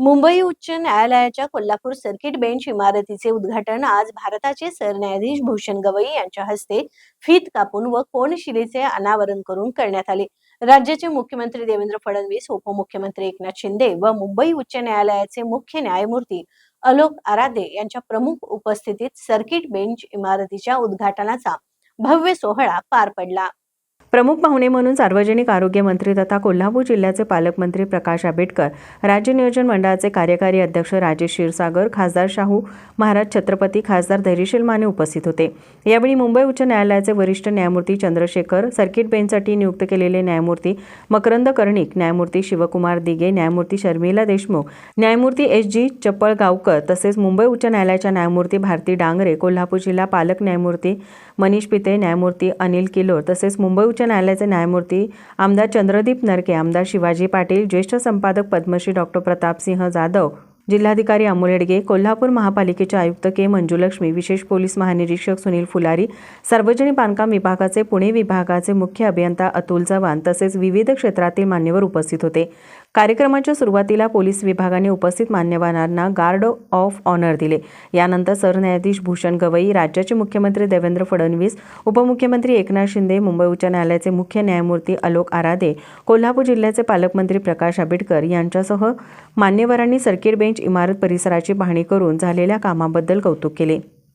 मुंबई उच्च न्यायालयाच्या Kolhapur circuit bench इमारतीचे उद्घाटन आज भारताचे सरन्यायाधीश भूषण गवई यांच्या हस्ते फीत कापून व कोनशिलेचे अनावरण करून करण्यात आले. राज्याचे मुख्यमंत्री देवेंद्र फडणवीस उपमुख्यमंत्री एकनाथ शिंदे व मुंबई उच्च न्यायालयाचे मुख्य न्यायमूर्ती अलोक आराधे यांच्या प्रमुख उपस्थितीत सर्किट बेंच इमारतीच्या उद्घाटनाचा भव्य सोहळा पार पडला. प्रमुख पाहुणे म्हणून सार्वजनिक आरोग्य मंत्री तथा कोल्हापूर जिल्ह्याचे पालकमंत्री प्रकाश आंबेडकर राज्य नियोजन मंडळाचे कार्यकारी अध्यक्ष राजेश क्षीरसागर खासदार शाहू महाराज छत्रपती खासदार धैर्यशील माने उपस्थित होते. यावेळी मुंबई उच्च न्यायालयाचे वरिष्ठ न्यायमूर्ती चंद्रशेखर सर्किट बेंचसाठी नियुक्त केलेले न्यायमूर्ती मकरंद कर्णिक न्यायमूर्ती शिवकुमार दिगे न्यायमूर्ती शर्मिला देशमुख न्यायमूर्ती एस जी चपळगावकर तसेच मुंबई उच्च न्यायालयाच्या न्यायमूर्ती भारती डांगरे कोल्हापूर जिल्हा पालक न्यायमूर्ती मनीष पिते न्यायमूर्ती अनिल किलोर तसेच मुंबई उच्च न्यायालयाचे न्यायमूर्ती आमदार चंद्रदीप नरके आमदार शिवाजी पाटील ज्येष्ठ संपादक पद्मश्री डॉक्टर प्रतापसिंह जाधव जिल्हाधिकारी अमोल येडगे कोल्हापूर महापालिकेचे आयुक्त के मंजुलक्ष्मी विशेष पोलीस महानिरीक्षक सुनील फुलारी सार्वजनिक बांधकाम विभागाचे पुणे विभागाचे मुख्य अभियंता अतुल चव्हाण तसेच विविध क्षेत्रातील मान्यवर उपस्थित होते. कार्यक्रमाच्या सुरुवातीला पोलीस विभागाने उपस्थित मान्यवरांना गार्ड ऑफ ऑनर दिले. यानंतर सरन्यायाधीश भूषण गवई राज्याचे मुख्यमंत्री देवेंद्र फडणवीस उपमुख्यमंत्री एकनाथ शिंदे मुंबई उच्च न्यायालयाचे मुख्य न्यायमूर्ती अलोक आरादे कोल्हापूर जिल्ह्याचे पालकमंत्री प्रकाश आंबेडकर यांच्यासह मान्यवरांनी सर्किट बेंच इमारत परिसराची पाहणी करून झालेल्या कामाबद्दल कौतुक केले.